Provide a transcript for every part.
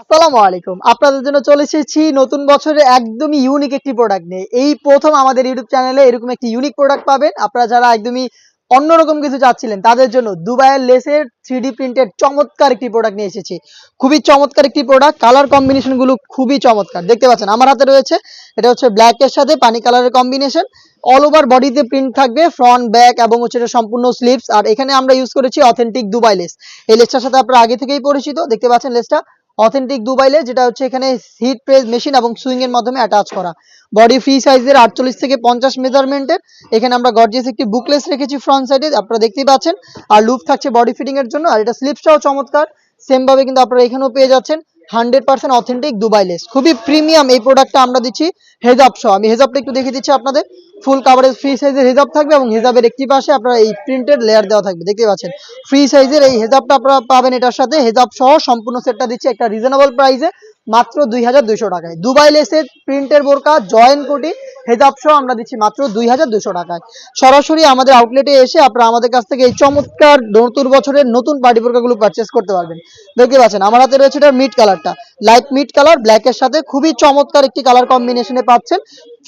আসসালামু আলাইকুম। আপনাদের জন্য চলে এসেছি নতুন বছরে একদমই ইউনিক একটি প্রোডাক্ট নিয়ে। এই প্রথম আমাদের ইউটিউব চ্যানেলে এরকম একটি ইউনিক প্রোডাক্ট পাবেন। আপনারা যারা একদমই অন্যরকম কিছু চাচ্ছিলেন, তাদের জন্য দুবাইয়ের লেসের থ্রি প্রিন্টেড চমৎকার একটি প্রোডাক্ট নিয়ে এসেছি। খুবই চমৎকার একটি প্রোডাক্ট কালার কম্বিনেশনগুলো খুবই চমৎকার। দেখতে পাচ্ছেন, আমার হাতে রয়েছে, এটা হচ্ছে ব্ল্যাক এর সাথে, পানি কালারের কম্বিনেশন অল ওভার বডিতে প্রিন্ট থাকবে ফ্রন্ট ব্যাক এবং হচ্ছে সম্পূর্ণ স্লিভস আর এখানে আমরা ইউজ করেছি অথেন্টিক দুবাই লেস। এই লেসটার সাথে আপনারা আগে থেকেই পরিচিত, দেখতে পাচ্ছেন লেসটা। অথেন্টিক দুবাইলে যেটা হচ্ছে এখানে হিট প্রেস মেশিন এবং সুইং এর মাধ্যমে অ্যাটাচ করা। বডি ফ্রি সাইজের আটচল্লিশ থেকে পঞ্চাশ মেজারমেন্টের এখানে আমরা গর্জেস একটি বুকলেস রেখেছি ফ্রন্ট সাইডে আপনারা দেখতেই পাচ্ছেন। আর লুপ থাকছে বডি ফিটিং এর জন্য। আর এটা স্লিপসটাও চমৎকার। সেম ভাবে কিন্তু আপনারা এখানেও পেয়ে যাচ্ছেন। Hundred percent authentic Dubai lace. খুবই প্রিমিয়াম এই প্রোডাক্টটা আমরা দিচ্ছি হেজাব সহ। আমি হেজাবটা একটু দেখে দিচ্ছি আপনাদের। ফুল কাভারেজ ফ্রি সাইজের হেজাব থাকবে এবং হেজাবের একটি পাশে আপনারা এই প্রিন্টেড লেয়ার দেওয়া থাকবে। দেখতে পাচ্ছেন? ফ্রি সাইজের এই হেজাবটা আপনারা পাবেন এটার সাথে। হেজাব সহ সম্পূর্ণ সেটটা দিচ্ছি একটা রিজনেবল প্রাইসে মাত্র দুই হাজার দুইশো টাকায়। দুবাই লেসের প্রিন্টের বোরকা জয়েন্ট কোটি হেজাব সহ আমরা দিচ্ছি মাত্র দুই হাজার দুশো টাকায়। সরাসরি আমাদের আউটলেটে এসে আপনারা আমাদের কাছ থেকে এই চমৎকার নতুন বছরের নতুন পার্টি বোরকাগুলো পারচেস করতে পারবেন। দেখতে পাচ্ছেন, আমার হাতে রয়েছে এটা মিড কালারটা লাইট মিড কালার ব্ল্যাকের সাথে খুবই চমৎকার একটি কালার কম্বিনেশনে পাচ্ছেন।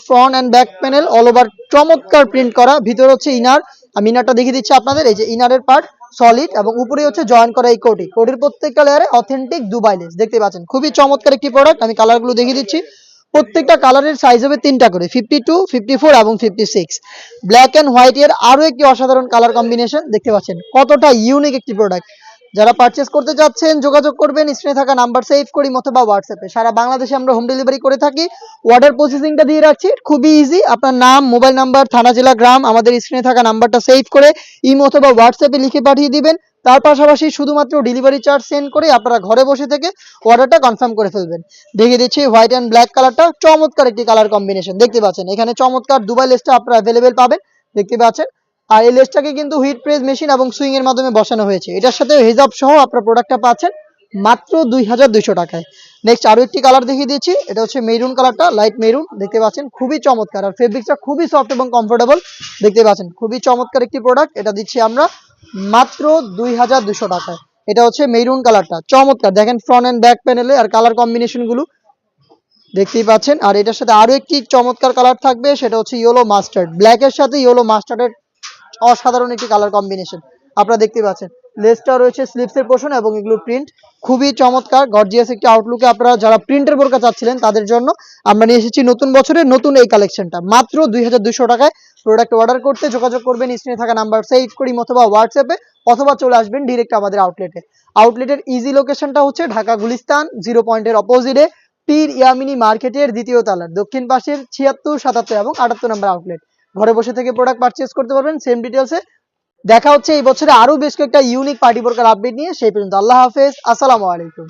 Front and back panel all over চমৎকার প্রিন্ট করা। ভিতরে হচ্ছে ইনার আমি ইনারটা দেখিয়ে দিচ্ছি আপনাদের, এই যে ইনারের পার্ট সলিড এবং উপরে হচ্ছে জয়েন করা এই কোটি কোটির প্রত্যেকটা লেয়ারে অথেন্টিক দুবাই লেস দেখতে পাচ্ছেন, খুবই চমৎকার একটি প্রোডাক্ট আমি কালারগুলো দেখিয়ে দিচ্ছি। প্রত্যেকটা কালারের সাইজ হবে তিনটা করে ফিফটি টু ফিফটি ফোর এবং fifty six black and white এর আরও একটি অসাধারণ কালার কম্বিনেশন দেখতে পাচ্ছেন, কতটা ইউনিক একটি প্রোডাক্ট যারা পারচেস করতে চাচ্ছেন, যোগাযোগ করবেন স্ক্রিনে থাকা নাম্বার সেভ করি অথবা হোয়াটসঅ্যাপে সারা বাংলাদেশে আমরা হোম ডেলিভারি করে থাকি। অর্ডার প্রসেসিংটা দিয়ে রাখছি, খুবই ইজি আপনার নাম মোবাইল নাম্বার থানা, জেলা, গ্রাম, আমাদের স্ক্রিনে থাকা নাম্বারটা সেভ করে ইমো অথবা হোয়াটসঅ্যাপে লিখে পাঠিয়ে দিবেন। তার পাশাপাশি শুধুমাত্র ডেলিভারি চার্জ সেন্ড করে আপনারা ঘরে বসে থেকে অর্ডারটা কনফার্ম করে ফেলবেন। দেখিয়ে দিচ্ছি হোয়াইট অ্যান্ড ব্ল্যাক কালারটা চমৎকার একটি কালার কম্বিনেশন দেখতে পাচ্ছেন, এখানে চমৎকার দুবাই লেসটা আপনারা অ্যাভেলেবেল পাবেন। দেখতে পাচ্ছেন, আর এই লেসটাকে কিন্তু হুইট প্রেস মেশিন এবং সুইং এর মাধ্যমে বসানো হয়েছে। এটার সাথে হেজাব সহ আপনার প্রোডাক্টটা পাচ্ছেন মাত্র দুই হাজার দুইশো টাকায়। নেক্সট আরও একটি কালার দেখিয়ে দিচ্ছি। এটা হচ্ছে মেরুন কালারটা লাইট মেরুন দেখতে পাচ্ছেন, খুবই চমৎকার। আর ফেব্রিকটা খুবই সফট এবং কমফোর্টেবল দেখতে পাচ্ছেন, খুবই চমৎকার একটি প্রোডাক্ট এটা দিচ্ছি আমরা মাত্র দুই হাজার দুশো টাকায়। এটা হচ্ছে মেরুন কালারটা চমৎকার। দেখেন ফ্রন্ট এন্ড ব্যাক প্যানেলে আর কালার কম্বিনেশনগুলো, দেখতেই পাচ্ছেন। আর এটার সাথে আরও একটি চমৎকার কালার থাকবে, সেটা হচ্ছে ইয়েলো মাস্টার্ড ব্ল্যাক এর সাথে ইয়েলো মাস্টার্ডের অসাধারণ একটি কালার কম্বিনেশন আপনারা দেখতে পাচ্ছেন লেসটা রয়েছে স্লিপসের পোর্শন এবং এগুলো প্রিন্ট খুবই চমৎকার গর্জিয়াস একটি আউটলুকে আপনারা যারা প্রিন্টের বোরকা চাচ্ছিলেন তাদের জন্য আমরা নিয়ে এসেছি নতুন বছরের নতুন এই কালেকশনটা মাত্র দুই হাজার দুইশো টাকায় প্রোডাক্ট অর্ডার করতে যোগাযোগ করবেন স্ক্রিনে থাকা নাম্বার সেভ করি অথবা হোয়াটসঅ্যাপে অথবা চলে আসবেন ডিরেক্ট আমাদের আউটলেটে আউটলেটের ইজি লোকেশনটা হচ্ছে ঢাকা গুলিস্তান জিরো পয়েন্টের অপোজিটে পীর ইয়ামিনী মার্কেটের দ্বিতীয় তলার, দক্ষিণ পাশের ছিয়াত্তর, সাতাত্তর এবং আটাত্তর নম্বর আউটলেট ঘরে বসে থেকে প্রোডাক্ট পারচেস করতে পারবেন সেম ডিটেলসে দেখা হচ্ছে এই বছরে আরও বেশ কয়েকটা ইউনিক পার্টি বোরকার আপডেট নিয়ে। সেই পর্যন্ত আল্লাহ হাফেজ। আসসালামু আলাইকুম।